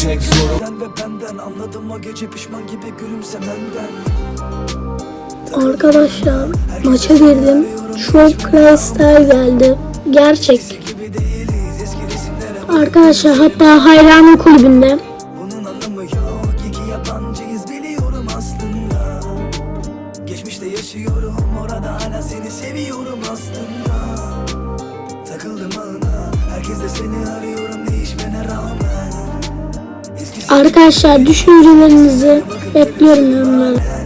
senden Anladım o gece pişman gibi gülümsemenden Arkadaşlar maça girdim. Çok Claystar geldi. Gerçek. Arkadaşlar hatta hayranın kulübünde. Bunun anlamı yok iki yabancıyız biliyorum aslında Geçmişte yaşıyorum orada hala seni seviyorum aslında Arkadaşlar düşüncelerinizi bekliyorum yorumlara.